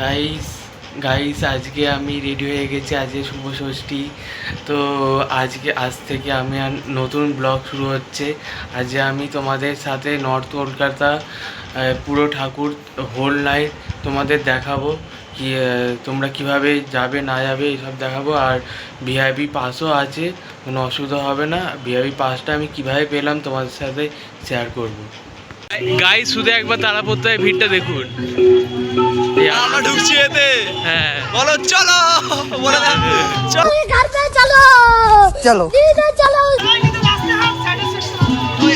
Guys guys আজকে আমি ready হয়ে গেছি, আজকে শুভ ষষ্ঠী। তো আজকে, আজ থেকে আমি নতুন ব্লগ শুরু হচ্ছে। আজকে আমি তোমাদের সাথে নর্থ কলকাতা পুরো ঠাকুর হোল নাইট তোমাদের দেখাবো। কি তোমরা কীভাবে যাবে, না যাবে, এসব দেখাবো। আর ভিআইপি পাসও আছে, কোনো অসুবিধা হবে না। ভিআইপি পাসটা আমি কীভাবে পেলাম তোমাদের সাথে শেয়ার করব। গাই শুধু একবার তারাপত্তায় ভিড়টা দেখুন। আমরা। ঢুকছি এতে। হ্যাঁ। বলো চলো বলে চলো। চলো। চলো।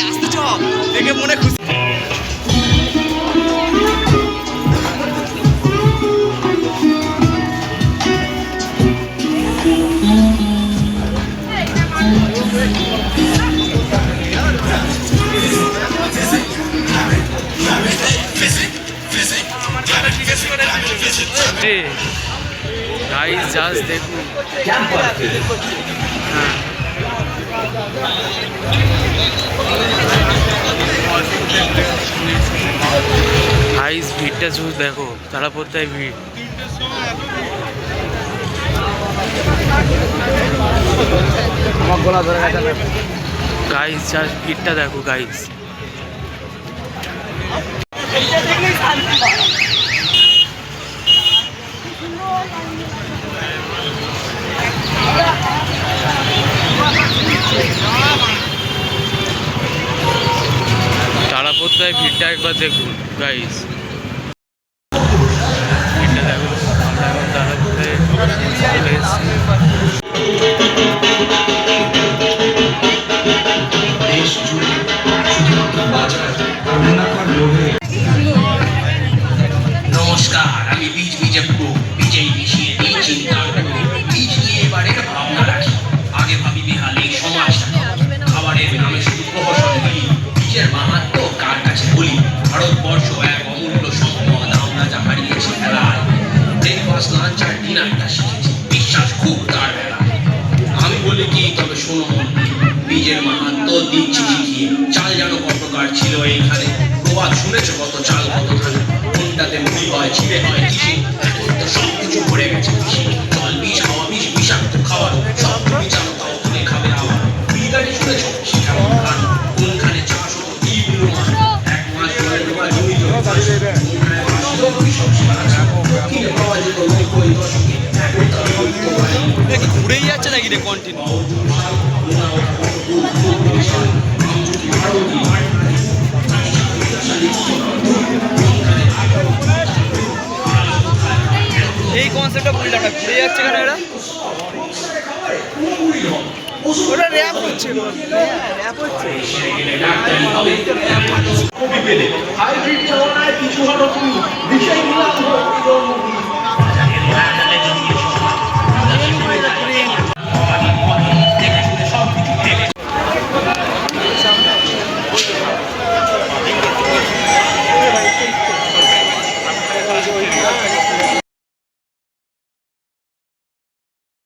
আসতে চো। দেখে মনে খুশি। গাইস জাস্ট দেখুন। হ্যাঁ। গাইস ভিড়টা শুধু দেখো তারা তারাপত্তায় ভিড় গাইস জাস্ট ভিড়টা দেখো গাইস তারাপত্তায় ভিড়টা একবার দেখুন গাইস ভিড়টা দেখো আমরা এখন তারাপত্তায় চলে এসেছি দেশ জুড়ে শুধুমাত্র বাজার মুনাফার লোভে নমস্কার আমি বীজ বীজে পুরো বিশ্বাস খুব তার বেলা। আমি বলি কি, তবে শোনো বীজের মাহাত্ম দিচ্ছি শিখিয়ে চাল যেন কত প্রকার ছিল এইখানে। প্রবাদ শুনেছো কত চাল কত ধান কোনটাতে মুড়ি হয়, ছিঁড়ে হয়? ঘুরেই যাচ্ছে নাকি রে কন্টিনিউ এই কনসেপ্টটা বুঝলাম না ঘুরে যাচ্ছে কেন এরা? ওটা র্যাপ হচ্ছে র্যাপ কিছু